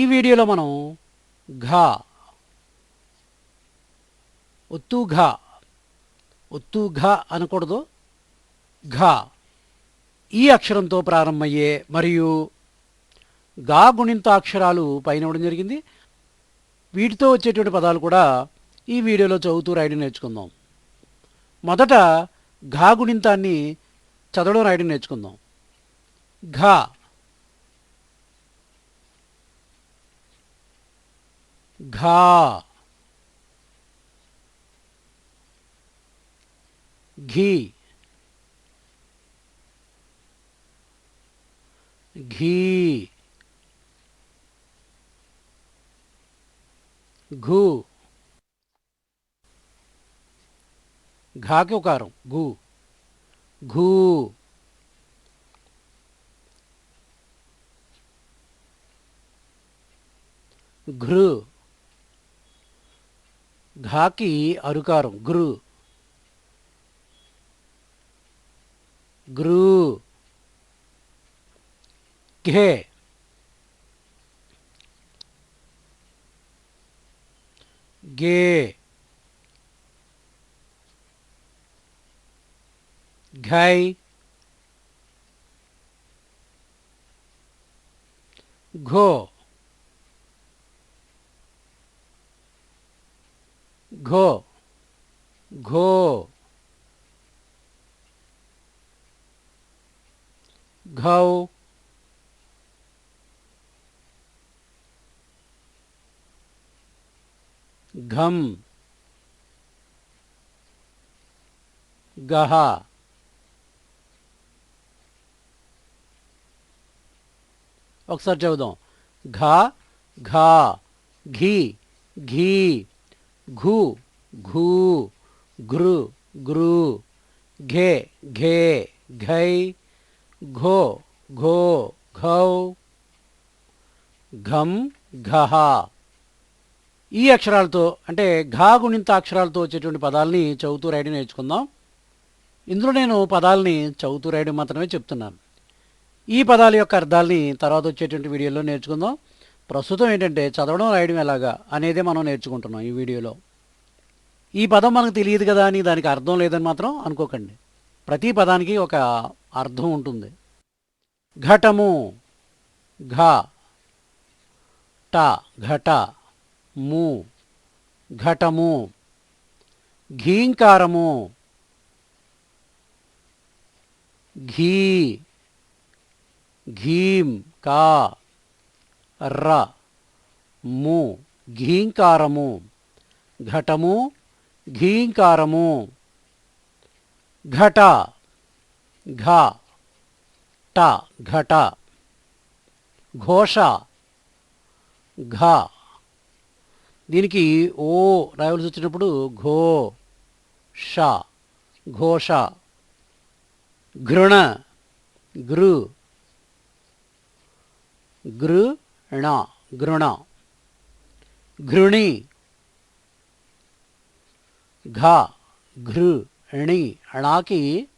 ఈ వీడియోలో మనం ఘా ఒత్తు ఘా ఒత్తు ఘా అనకూడదు. ఘా ఈ అక్షరంతో ప్రారంభమయ్యే మరియు గా గుణింత అక్షరాలు పైన ఇవ్వడం జరిగింది. వీటితో వచ్చేటువంటి పదాలు కూడా ఈ వీడియోలో చదువుతూ రాయడం నేర్చుకుందాం. మొదట ఘా గుణింతాన్ని చదవడం రాయడం నేర్చుకుందాం. ఘా ఘా. ఘీ. ఘీ. ఘూ. ఘాకి ఉకారం ఘూ. ఘూ. ఘృ. घृ घा की अरुकारों घृ घृ घे गे घाई घो घो घो। घऊ घम। गहा। अक्सर चौदह घा घा। घी घी। घू। ఘూ గృ గృ ఘే ఘే ఘై ఘో ఘో ఘౌ ఘం ఘహ. ఈ అక్షరాలతో అంటే ఘా గుణింత అక్షరాలతో వచ్చేటువంటి పదాలని చదువుతూ రాయడం నేర్చుకుందాం. ఇందులో నేను పదాలని చదువుతూ రాయడం మాత్రమే చెప్తున్నాను. ఈ పదాల యొక్క అర్థాలని తర్వాత వచ్చేటువంటి వీడియోలో నేర్చుకుందాం. ప్రస్తుతం ఏంటంటే చదవడం రాయడం ఎలాగా అనేదే మనం నేర్చుకుంటున్నాం ఈ వీడియోలో. ఈ పదం మనకు తెలియదు కదా అని దానికి అర్థం లేదని మాత్రం అనుకోకండి. ప్రతి పదానికి ఒక అర్థం ఉంటుంది. ఘటము ఘ ట ఘట ము ఘటము ఘీంకారము ఘీ ఘీం కా ర ము ఘీంకారము ఘటము ఘీంకారము. ఘట ఘ ట ఘట. ఘోష ఘ. దీనికి ఓ రాయవలసి వచ్చినప్పుడు ఘో ష ఘోష. ఘృణ గృ. గృణ గృణ. ఘృణి ఘ ఘృ ణి అణాకి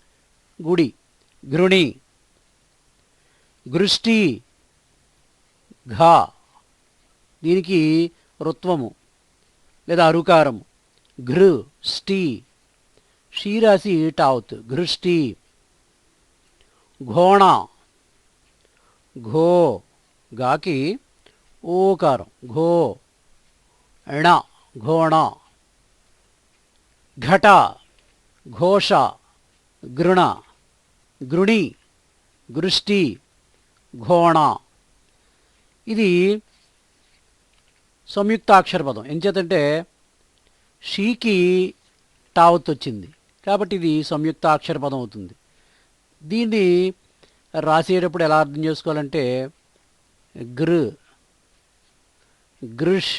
గుడి ఘృణి గృష్టి ఘ దీనికి రుత్వము లేదా అరుకారము. ఘృ స్టీ షీరాసి టావుత్ ఘృష్టి ఘోణ ఘో గాకి ఓకారం ఘో ఎణ ఘోణ. ఘట ఘోష గృణ గృణి గృష్టి ఘోణ. ఇది సంయుక్తాక్షర పదం ఎంచేతంటే షీకి టావత్ వచ్చింది కాబట్టి ఇది సంయుక్తాక్షర పదం అవుతుంది. దీన్ని రాసేటప్పుడు ఎలా అర్థం చేసుకోవాలంటే గృ గృష్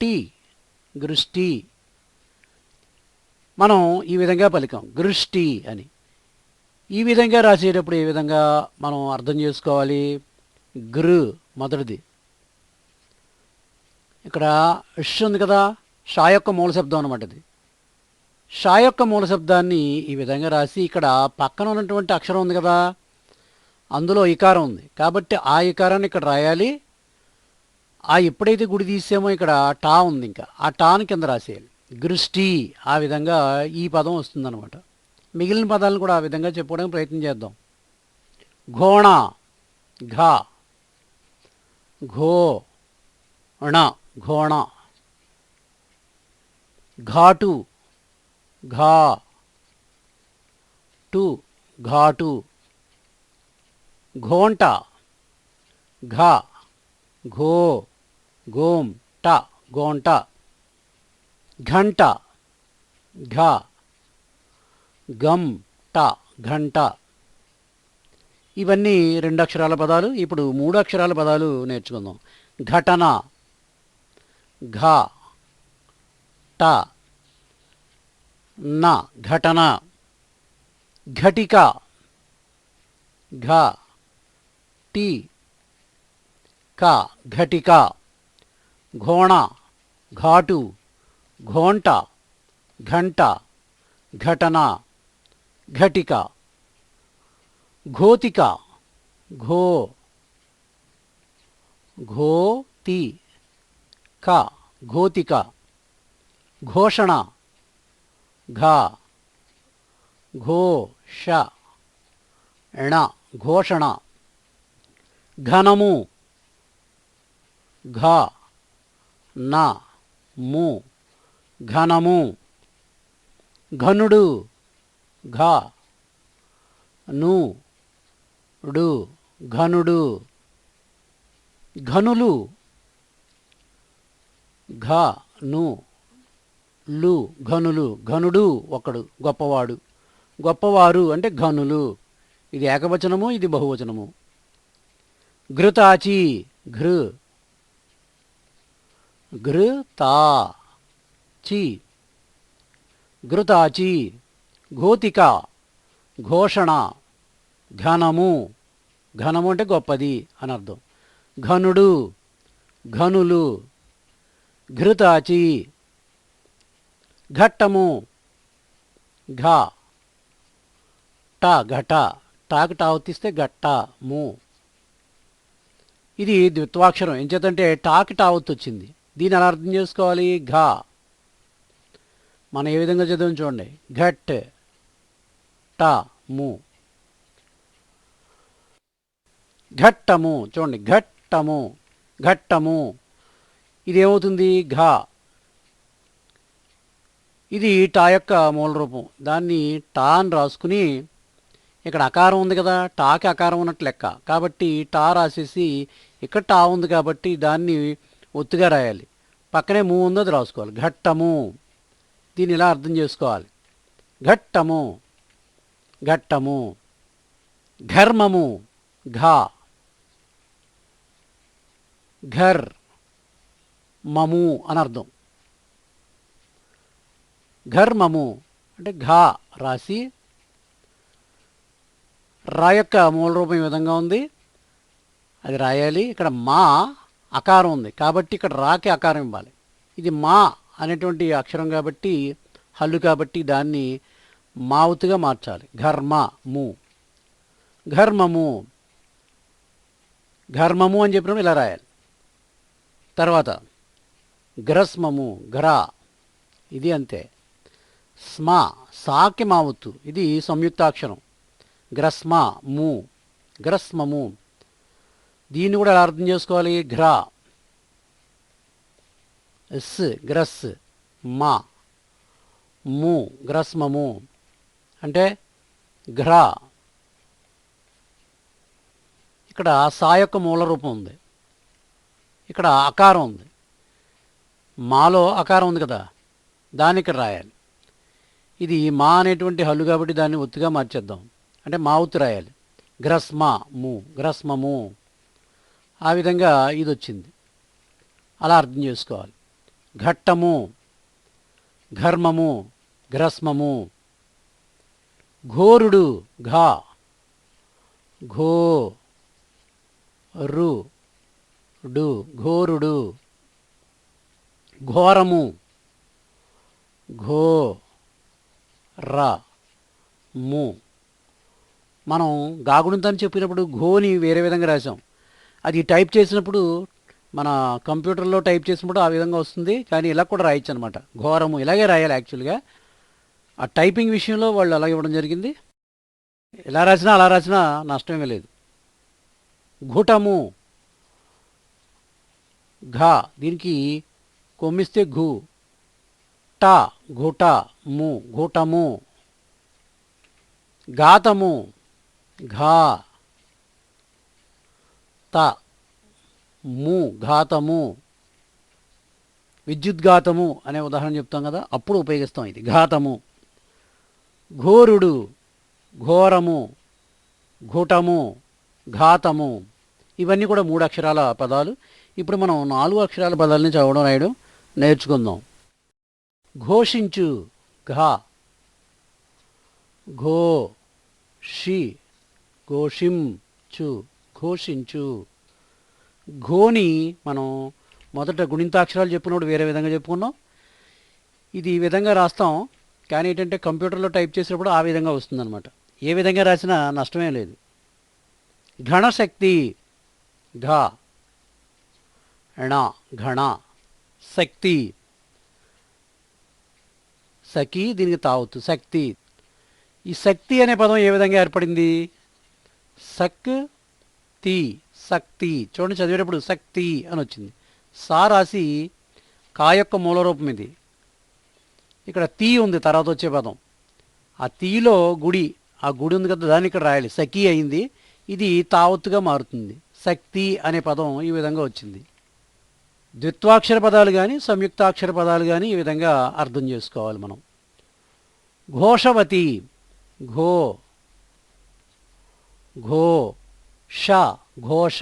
టీ గృష్టి మనం ఈ విధంగా పలికాం. గృష్టి అని. ఈ విధంగా రాసేటప్పుడు ఏ విధంగా మనం అర్థం చేసుకోవాలి? గృ మొదటిది. ఇక్కడ ఇష్ ఉంది కదా? షా యొక్క మూల శబ్దం అనమాట ఇది షా యొక్క మూల శబ్దాన్ని ఈ విధంగా రాసి ఇక్కడ పక్కన ఉన్నటువంటి అక్షరం ఉంది కదా? అందులో ఇకారం ఉంది. కాబట్టి ఆ ఇకారాన్ని ఇక్కడ రాయాలి. ఆ ఎప్పుడైతే గుడి తీసామో ఇక్కడ టా ఉంది ఇంకా. ఆ టాను కింద రాసేయాలి. గృష్టి ఆ విధంగా ఈ పదం వస్తుందన్నమాట. మిగిలిన పదాలను కూడా ఆ విధంగా చెప్పుకోవడానికి ప్రయత్నం చేద్దాం. ఘోణ ఘా. ఘో ణ ఘోణ. ఘాటు ఘా. టు ఘాటు. ఘోంట ఘ. ఘో గోం ట గోంట. ఘంట ఘ గమ్ ట ఘంట. ఇవన్నీ రెండు అక్షరాల పదాలు. ఇప్పుడు మూడు అక్షరాల పదాలు నేర్చుకుందాం. ఘటన ఘ ట న ఘటన. ఘటిక ఘ టి క ఘటిక. ఘోణ ఘాటు. ఘోంట ఘంట ఘటన ఘటిక ఘోతిక ఘో ఘోతి క ఘోతిక ఘోషణ ఘ ఘోష ణ ఘోషణ ఘనము ఘ న ము ఘనము. ఘనుడు ఘ. ను డు ఘనుడు. ఘనులు ఘ ను లు ఘనులు. ఘనుడు ఒకడు గొప్పవాడు. గొప్పవారు అంటే ఘనులు. ఇది ఏకవచనము ఇది బహువచనము. ఘృతాచి ఘృ. ఘృతా. చి ఘృతాచి. ఘోతిక. ఘోషణ. ఘనము. ఘనము అంటే గొప్పది అని అర్థం. ఘనుడు. ఘనులు. ఘృతాచి. ఘట్టము. ఘ. ట ఘట. టాకు టావర్తిస్తే ఘట్ట ము ఇది ద్విత్వాక్షరం. ఏం చేతంటే టాకి టా వచ్చింది దీని ఎలా అర్థం చేసుకోవాలి? ఘ. మనం ఏ విధంగా చదివాం చూడండి. ఘట్ ట ము. ఘట్టము చూడండి. ఘట్టము ఘట్టము. ఇది ఏమవుతుంది ఘ. ఇది టా యొక్క మూల రూపం. దాన్ని టా అని రాసుకుని ఇక్కడ అకారం ఉంది కదా టాకి అకారం ఉన్నట్లు లెక్క. కాబట్టి టా రాసేసి ఇక్కడ టా ఉంది కాబట్టి దాన్ని ఒత్తుగా రాయాలి. పక్కనే మూ ఉందో అది రాసుకోవాలి. ఘట్టము. దీన్ని ఇలా అర్థం చేసుకోవాలి? ఘట్టము ఘట్టము ఘర్మము ఘా. ఘర్ మము అని అర్థం. ఘర్మము అంటే ఘా రాసి రా యొక్క మూల రూపం ఈ విధంగా ఉంది. అది రాయాలి. ఇక్కడ మా అకారం ఉంది. కాబట్టి ఇక్కడ రాకి అకారం ఇవ్వాలి. ఇది మా అనేటువంటి అక్షరం కాబట్టి హల్లు కాబట్టి దాన్ని మావుతుగా మార్చాలి. ఘర్మ ము. ఘర్మము. ఘర్మము అని చెప్పినప్పుడు ఇలా రాయాలి. తర్వాత గ్రస్మము గ్రా ఇది అంతే. స్మ సాకి మావుతు. ఇది సంయుక్తాక్షరం. గ్రస్మ ము. గ్రస్మము. దీన్ని కూడా ఎలా అర్థం చేసుకోవాలి? ఘ్రా. ఎస్ గ్రస్ మా. ము గ్రస్మము. అంటే గ్ర. ఇక్కడ సా యొక్క మూల రూపం ఉంది. ఇక్కడ అకారం ఉంది. మాలో అకారం ఉంది కదా దాన్ని ఇక్కడ రాయాలి. ఇది మా అనేటువంటి హల్లు కాబట్టి దాన్ని ఒత్తుగా మార్చేద్దాం. అంటే మా ఒత్తు రాయాలి. గ్రస్మ ము గ్రస్మము. ఆ విధంగా ఇది వచ్చింది. అలా అర్థం చేసుకోవాలి. ఘట్టము ఘర్మము గ్రస్మము. ఘోరుడు ఘా ఘో రు డు ఘోరుడు. ఘోరము ఘో ర ము మనం గాగుణింతని చెప్పినప్పుడు ఘోని వేరే విధంగా రాసాం అది టైప్ చేసినప్పుడు మన కంప్యూటర్లో టైప్ చేసినప్పుడు ఆ విధంగా వస్తుంది. కానీ ఇలా కూడా రాయొచ్చు అనమాట ఘోరము ఇలాగే రాయాలి యాక్చువల్గా. ఆ టైపింగ్ విషయంలో వాళ్ళు అలా ఇవ్వడం జరిగింది. ఇలా రాసినా అలా రాసినా నష్టమే లేదు. ఘుటము. ఘా. దీనికి కొమ్మిస్తే ఘు. టా. ఘుట ము ఘూటము. ఘాతము. ఘా. త. ము ఘాతము విద్యుద్ఘాతము అనే ఉదాహరణ చెప్తాం కదా అప్పుడు ఉపయోగిస్తాం ఇది. ఘాతము ఘోరుడు ఘోరము ఘుటము ఘాతము ఇవన్నీ కూడా మూడు అక్షరాల పదాలు. ఇప్పుడు మనం నాలుగు అక్షరాల పదాలని చదవడం రాయడం నేర్చుకుందాం. ఘోషించు ఘా ఘో షి ఘోషించు ఘోషించు. ఘోని మనం మొదట గుణింతాక్షరాలు చెప్పుకున్నప్పుడు వేరే విధంగా చెప్పుకున్నాం. ఇది ఈ విధంగా రాస్తాం కానీ ఏంటంటే కంప్యూటర్లో టైప్ చేసినప్పుడు ఆ విధంగా వస్తుందన్నమాట. ఏ విధంగా రాసినా నష్టమే లేదు. ఘణశక్తి ఘ ణ ఘణ శక్తి. సఖి దీనికి తావత్తు శక్తి. ఈ శక్తి అనే పదం ఏ విధంగా ఏర్పడింది? సక్ తి శక్తి. చూడండి చదివేటప్పుడు శక్తి అని వచ్చింది. సా రాసి కా యొక్క మూల రూపం ఇది. ఇక్కడ తీ ఉంది తర్వాత వచ్చే పదం. ఆ తీలో గుడి ఆ గుడి ఉంది కదా దాన్ని ఇక్కడ రాయాలి. సఖీ అయింది. ఇది తావత్తుగా మారుతుంది. శక్తి అనే పదం ఈ విధంగా వచ్చింది. ద్విత్వాక్షర పదాలు కానీ సంయుక్తాక్షర పదాలు కానీ ఈ విధంగా అర్థం చేసుకోవాలి మనం. ఘోషవతి. ఘో. ఘో. ష ఘోష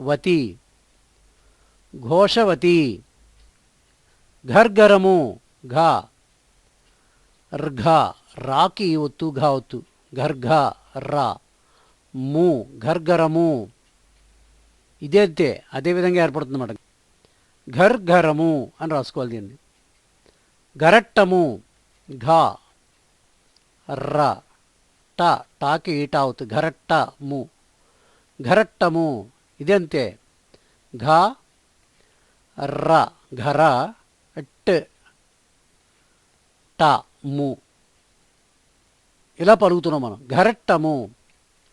వతి ఘోషవతి ఘర్గరము ఘ ర్ఘ రాకి ఒత్తు ఘ ఒత్తు ఘర్ఘ రా ము ఘర్ఘరము. ఇదే అంతే అదే విధంగా ఏర్పడుతుంది అన్నమాట ఘర్ఘరము అని రాసుకోవాలి దీన్ని. గరట్టము ఘ ర. ట టాకి టా అవుతుంది ఘరట్ట ము. ఘరట్టము ఇదంతే? అంతే ఘ ర ఘర ట్ ట ము. ఇలా పలుకుతున్నాం మనం. ఘరట్టము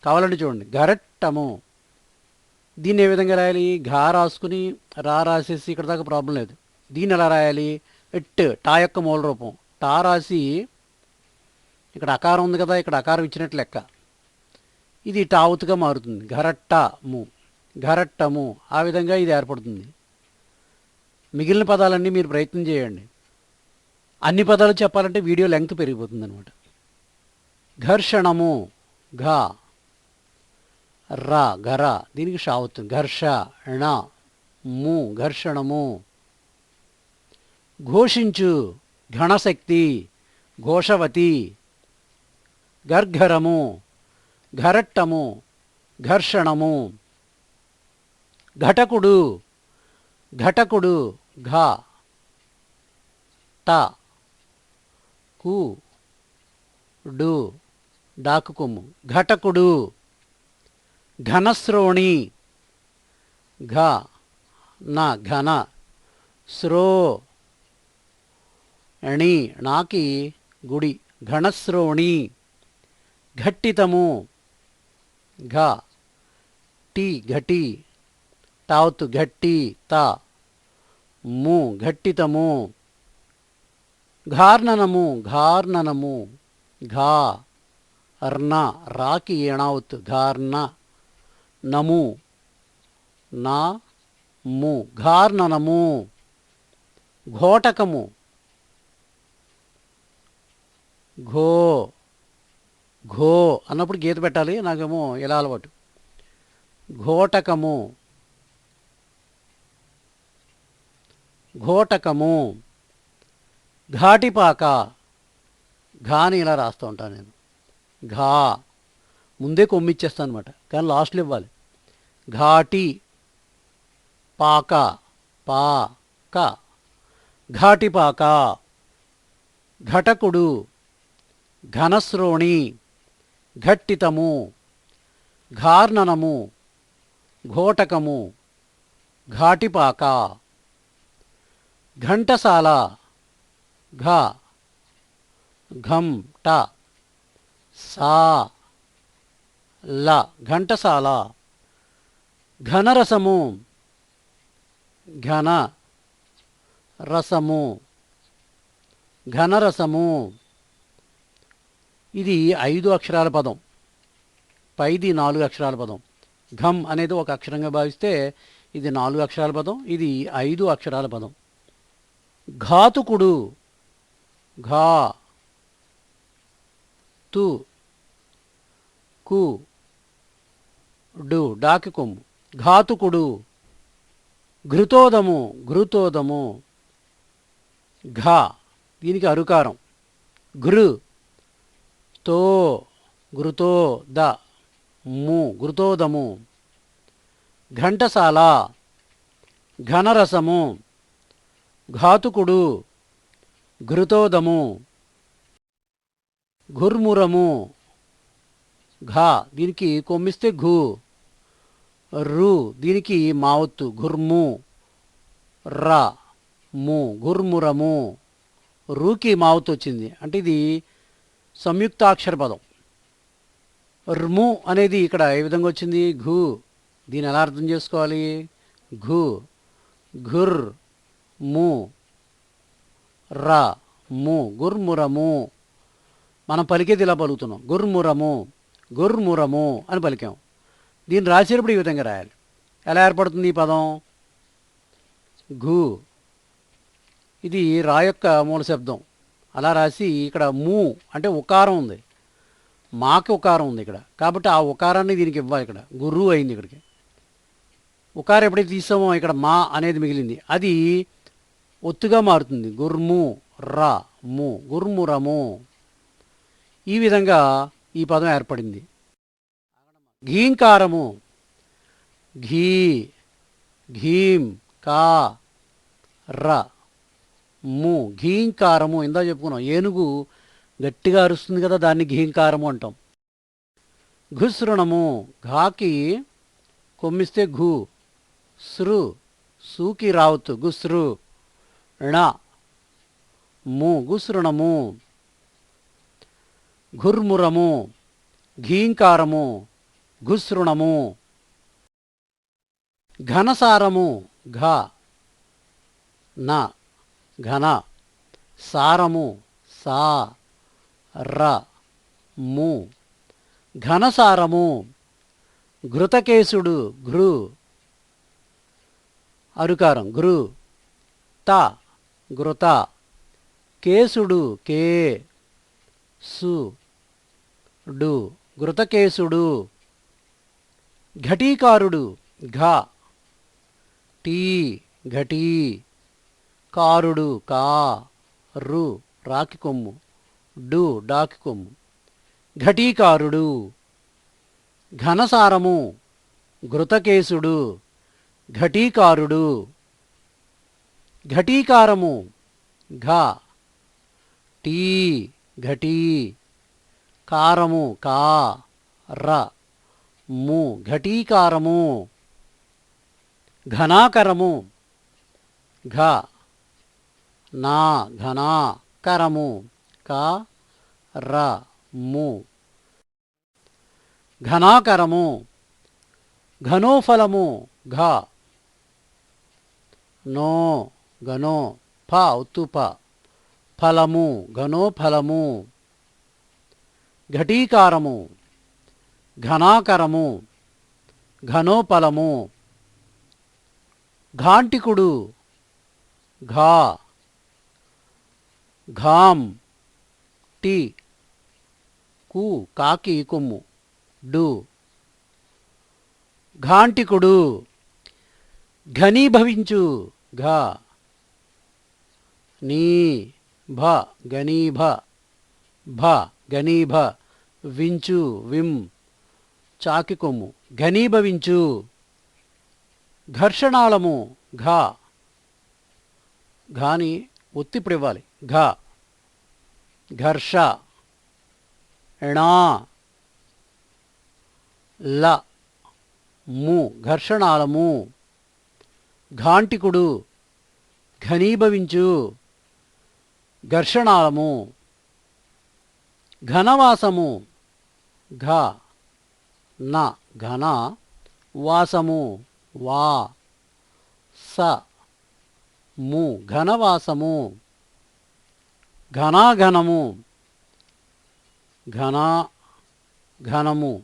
కావాలంటే చూడండి. ఘరట్టము. దీన్ని ఏ విధంగా రాయాలి? ఘా రాసుకుని రా రాసేసి ఇక్కడ దాకా ప్రాబ్లం లేదు. దీన్ని ఎలా రాయాలి? ఎట్ టా యొక్క మూల రూపం. టా రాసి ఇక్కడ అకారం ఉంది కదా ఇక్కడ అకారం ఇచ్చినట్టు లెక్క. ఇది టావుతుగా మారుతుంది. ఘరట్టము. ఘరట్టము. ఆ విధంగా ఇది ఏర్పడుతుంది. మిగిలిన పదాలన్నీ మీరు ప్రయత్నం చేయండి. అన్ని పదాలు చెప్పాలంటే వీడియో లెంగ్త్ పెరిగిపోతుంది అనమాట ఘర్షణము. ఘా. రా. ఘర. దీనికి షా అవుతుంది. ఘర్ష ణ ము. ఘర్షణము. ఘోషించు. ఘణశక్తి ఘోషవతి. గర్ఘరము ఘరట్టము ఘర్షణము. ఘటకుడు ఘటకుడు ఘ. ట కు. డు. డాకుకుము ఘటకుడు ఘనశ్రోణి. ఘ. న. ఘన. శ్రో ణి. నాకి గుడి. ఘనశ్రోణి. ఘట్టితము. ఘ. టి ఘటి. తావత్ ఘట్టి త. ము ఘట్టితము. ఘార్ణనము ఘార్ణనము ఘా. అర్ణ రాకి ఏణావత్ ఘార్ణ నము. నా. ము ఘార్ణనము ఘోటకము. ఘో. ఘో అన్నప్పుడు గీత పెట్టాలి నాకేమో ఇలా అలవాటు. ఘోటకము. ఘోటకము. ఘాటిపాక. ఘాని ఇలా రాస్తూ ఉంటాను నేను. ఘా. ముందే కొమ్మిచ్చేస్తాను అనమాట కానీ లాస్ట్లో ఇవ్వాలి. ఘాటి. పాక. పాక ఘాటిపాక. ఘటకుడు. ఘనశ్రోణి. ఘట్టితము ఘార్ణనము ఘోటకము ఘాటిపాక ఘంటసాల ఘ ఘం ట సా ల ఘంటసాల ఘనరసము ఘన రసము ఘనరసము. ఇది ఐదు అక్షరాల పదం. పైది నాలుగు అక్షరాల పదం. ఘమ్ అనేది ఒక అక్షరంగా భావిస్తే ఇది నాలుగు అక్షరాల పదం ఇది ఐదు అక్షరాల పదం. ఘాతుకుడు. ఘా. తు. కు. డు. డాకి కొమ్ము ఘాతుకుడు. ఘృతోదము. ఘృతోదము. ఘా. దీనికి అరుకారం. ఘృ. తో గురుతో ద ము ఘృతోదము ఘంటసాల ఘనరసము. ఘాతుకుడు ఘృతోదము ఘుర్మురము. ఘా దీనికి కొమ్మిస్తే ఘు. రు దీనికి మావత్తు ఘుర్ము. ర ము ఘుర్మురము. రూకి మావత్తు వచ్చింది. అంటే ఇది సంయుక్తాక్షర పదం ర్ము అనేది ఇక్కడ ఏ విధంగా వచ్చింది? ఘు. దీన్ని ఎలా అర్థం చేసుకోవాలి? ఘు. ఘుర్. ము. ర. ము. గుర్మురము. మనం పలికేది ఇలా పలుకుతున్నాం. గుర్మురము. గుర్మురము అని పలికాం. దీన్ని రాసేటప్పుడు ఈ విధంగా రాయాలి. ఎలా ఏర్పడుతుంది ఈ పదం? ఘు. ఇది రా యొక్క మూల శబ్దం. అలా రాసి ఇక్కడ మూ అంటే ఉకారం ఉంది. మాకి ఉకారం ఉంది ఇక్కడ. కాబట్టి ఆ ఉకారాన్ని దీనికి ఇవ్వాలి ఇక్కడ. గుర్రు అయింది ఇక్కడికి. ఉకారం ఎప్పుడైతే తీసామో ఇక్కడ మా అనేది మిగిలింది. అది ఒత్తుగా మారుతుంది. గుర్ము రా ము గుర్మురము. ఈ విధంగా ఈ పదం ఏర్పడింది. ఘీంకారము. ఘీ ఘీం కా ర. ము ఘీంకారము ఇందా చెప్పుకున్నాం. ఏనుగు గట్టిగా అరుస్తుంది కదా దాన్ని ఘీంకారము అంటాం. ఘుసృణము ఘాకి కొమ్మిస్తే ఘు సృ సూకి రావుతు గుసృ ణ ము గుసృణము ఘుర్మురము ఘీంకారము ఘుసృణము ఘనసారము ఘ న ఘన సారము సా ర ము. ఘనసారము ఘృతకేశుడు ఘృ. అరుకారం ఘృ. త ఘృత. కేశుడు కే. సు. డు ఘృతకేశుడు. ఘటీకారుడు ఘ. టీ ఘటీ. కారుడు కా రు రాకి కొమ్ము డు డాకి కొమ్ము. ఘటీకారుడు ఘనసారము ఘృతకేశుడు ఘటీకారుడు. ఘటీకారము ఘ టీ ఘటీ. కారము కా ర ము ఘటీకారము. ఘనాకరము ఘ నా ఘనా కరము క ర ము. ఘనాకరము ఘనోఫలము ఘ. నో ఘనో ఫ ఉత్తు ఫలము ఘనోఫలము ఘటీకారము ఘనాకరము ఘనోఫలము ఘాంటికుడు ఘా. ఘామ్ టి కు కాకి కొమ్ము డు. ఘాంటికుడు ఘనీభవించు ఘ. నీ భ గనీభ భ. గనీభ వించు విం. చాకి కొమ్ము ఘనీభవించు ఘర్షణాళము ఘా. ఘాని ఒత్తిప్పుడు ఇవ్వాలి ఘ ఘర్ష ణా ల ము ఘర్షణాలము ఘాంటికుడు ఘనీభవించు ఘర్షణాలము ఘనవాసము ఘ న ఘన వాసము వా స ము ఘనవాసము ఘనాఘనము. ఘన ఘనము.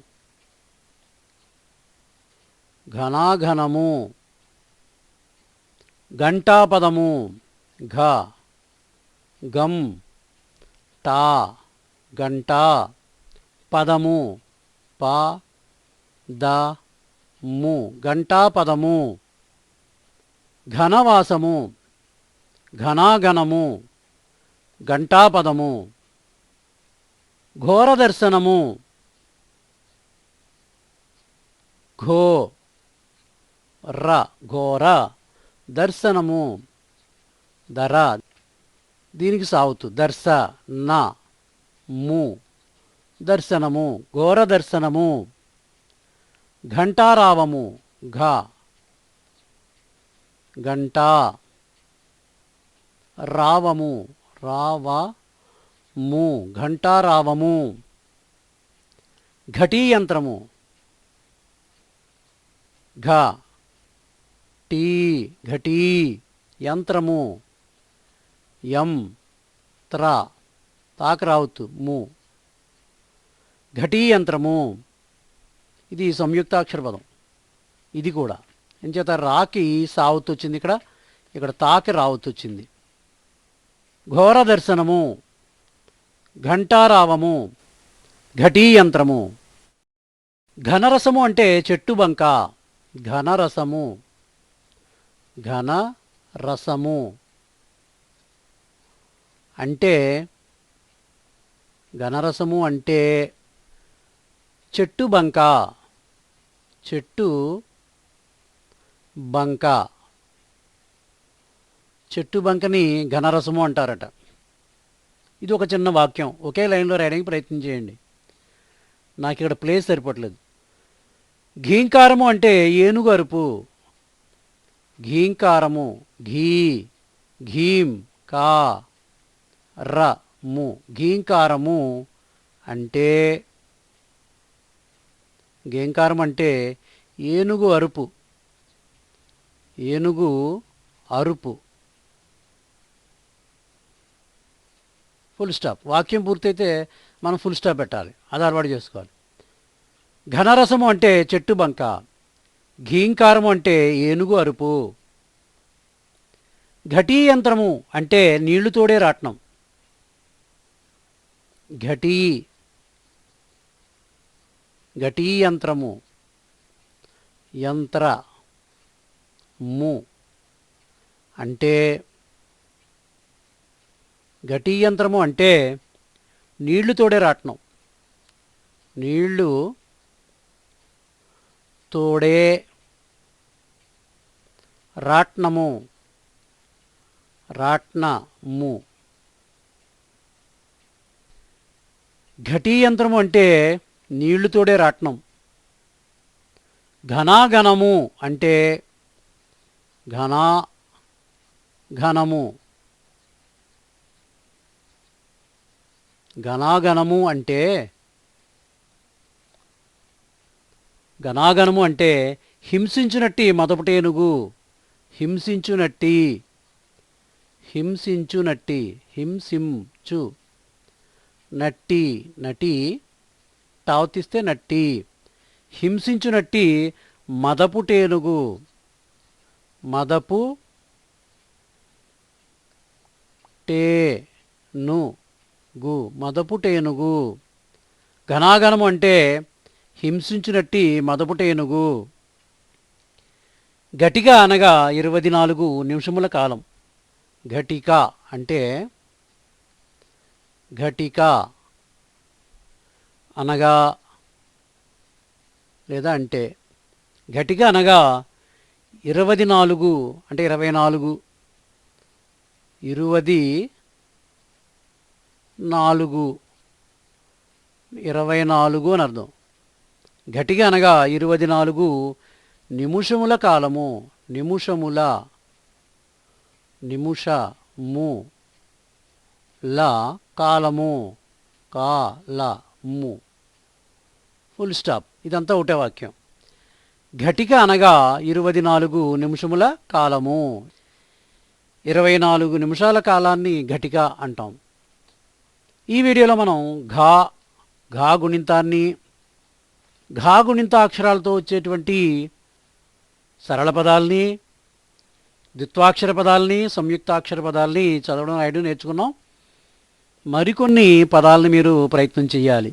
ఘనాఘనము. ఘంటాపదము. ఘ. గం. టా గంట పదము. ప. ద. ము. ఘంటాపదము. ఘనవాసము. ఘనాఘనము. ఘంటాపదము ఘోరదర్శనము ఘో ర ఘోర దర్శనము ధర దీనికి సాగుతు దర్శ న ము. దర్శనము ఘోర దర్శనము ఘంటారావము ఘ. గంటా రావము రావము. ఘంటారావము ఘటీయంత్రము ఘ టీ ఘటీ యంత్రము. యం త్ర తాకరావుతు ము. ఘటీయంత్రము ఇది సంయుక్తాక్షర పదం ఇది కూడా. ఎంచేత రాకి సావుతు వచ్చింది ఇక్కడ. ఇక్కడ తాకి రావుతు వచ్చింది ఘోర దర్శనము ఘంటారావము ఘటీయంత్రము. ఘనరసము అంటే చెట్టు బంక ఘనరసము ఘన రసము అంటే ఘనరసము అంటే చెట్టు బంక చెట్టు బంక. చెట్టు బంకని ఘనరసము అంటారట. ఇది ఒక చిన్న వాక్యం. ఒకే లైన్లో రాయడానికి ప్రయత్నం చేయండి. నాకు ఇక్కడ ప్లేస్ సరిపోవట్లేదు. ఘీంకారము అంటే ఏనుగు అరుపు. ఘీంకారము ఘీ ఘీం కా ర ము. ఘీంకారము అంటే ఘీంకారం అంటే ఏనుగు అరుపు. ఏనుగు అరుపు. ఫుల్ స్టాప్ వాక్యం పూర్తయితే మనం ఫుల్ స్టాప్ పెట్టాలి. అది అలవాటు చేసుకోవాలి. ఘనరసము అంటే చెట్టు బంక. ఘీంకారము అంటే ఏనుగు అరుపు. ఘటీ యంత్రము అంటే నీళ్ళు తోడే రాట్నం. ఘటీ. ఘటీ యంత్రము యంత్ర. ము. అంటే ఘటీయంత్రము అంటే నీళ్ళు తోడే రాట్నం. నీళ్ళు తోడే రాట్నము. రాట్నము. ఘటీయంత్రము అంటే నీళ్ళు తోడే రాట్నం. ఘనాఘనము అంటే ఘనా ఘనము. ఘనాఘనము అంటే ఘనాఘనము అంటే హింసించునట్టి మదపుటేనుగు హింసించునట్టి హింసించునట్టి హింసించు నట్టి నటి టావతిస్తే నట్టి హింసించునట్టి మదపుటేనుగు మదపు టే ను. గు మదపుటేనుగు ఘనాగణము అంటే హింసించినట్టి మదపుటేనుగు ఘటిక అనగా ఇరవై నాలుగు నిమిషముల కాలం. ఘటిక అంటే ఘటిక అనగా లేదా అంటే ఘటిక అనగా ఇరవై నాలుగు అంటే ఇరవై నాలుగు. ఇరువది నాలుగు. ఇరవై నాలుగు అని అర్థం. ఘటిక అనగా ఇరవై నాలుగు నిముషముల కాలము. నిముషముల. నిముష ము ల కాలము. కాలము. Full stop. ఇదంతా ఒకటే వాక్యం. ఘటిక అనగా ఇరవై నాలుగు నిమిషముల కాలము. ఇరవై నాలుగు నిమిషాల కాలాన్ని ఘటిక అంటాం. ఈ వీడియోలో మనం ఘా ఘా గుణింతాన్ని ఘా గుణింత అక్షరాలతో వచ్చేటువంటి సరళ పదాల్ని ద్విత్వాక్షర పదాల్ని సంయుక్తాక్షర పదాల్ని చదవడం రాయడం నేర్చుకున్నాం. మరికొన్ని పదాలని మీరు ప్రయత్నం చేయాలి.